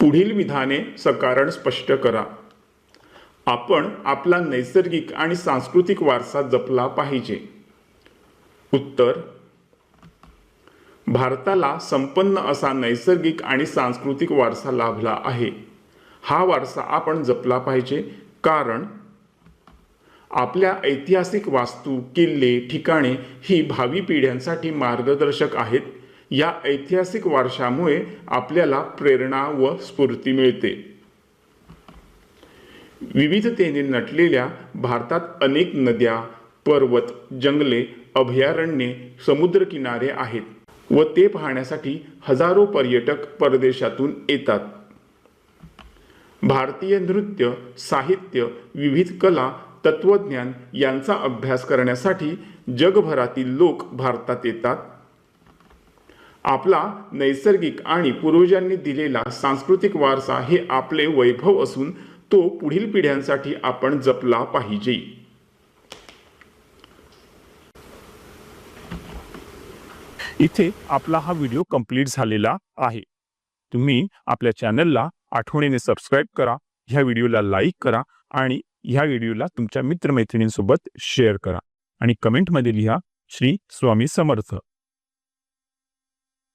पुढील विधाने सकारण स्पष्ट करा. आपण आपला नैसर्गिक आणि सांस्कृतिक वारसा जपला पाहिजे. उत्तर भारताला संपन्न असा नैसर्गिक आणि सांस्कृतिक वारसा लाभला आहे. हा वारसा आपण जपला पाहिजे कारण आपल्या ऐतिहासिक वास्तू किल्ले ठिकाणे ही भावी पिढ्यांसाठी मार्गदर्शक आहेत. या ऐतिहासिक वारशामुळे आपल्याला प्रेरणा व स्फूर्ती मिळते. विविधतेने नटलेल्या भारतात अनेक नद्या पर्वत जंगले अभयारण्ये समुद्रकिनारे आहेत व ते पाहण्यासाठी हजारो पर्यटक परदेशातून येतात. भारतीय नृत्य साहित्य विविध कला तत्वज्ञान यांचा अभ्यास करण्यासाठी जगभरातील लोक भारतात येतात. आपला नैसर्गिक आणि पूर्वजांनी दिलेला सांस्कृतिक वारसा हे आपले वैभव असून तो पुढील पिढ्यांसाठी आपण जपला पाहिजे. इथे आपला हा व्हिडिओ कंप्लीट झालेला आहे. तुम्ही आपल्या चॅनलला आठवणीने सबस्क्राईब करा ह्या व्हिडिओला लाईक करा आणि ह्या व्हिडिओला तुमच्या मित्रमैत्रिणींसोबत शेअर करा. आणि कमेंटमध्ये लिहा श्री स्वामी समर्थ.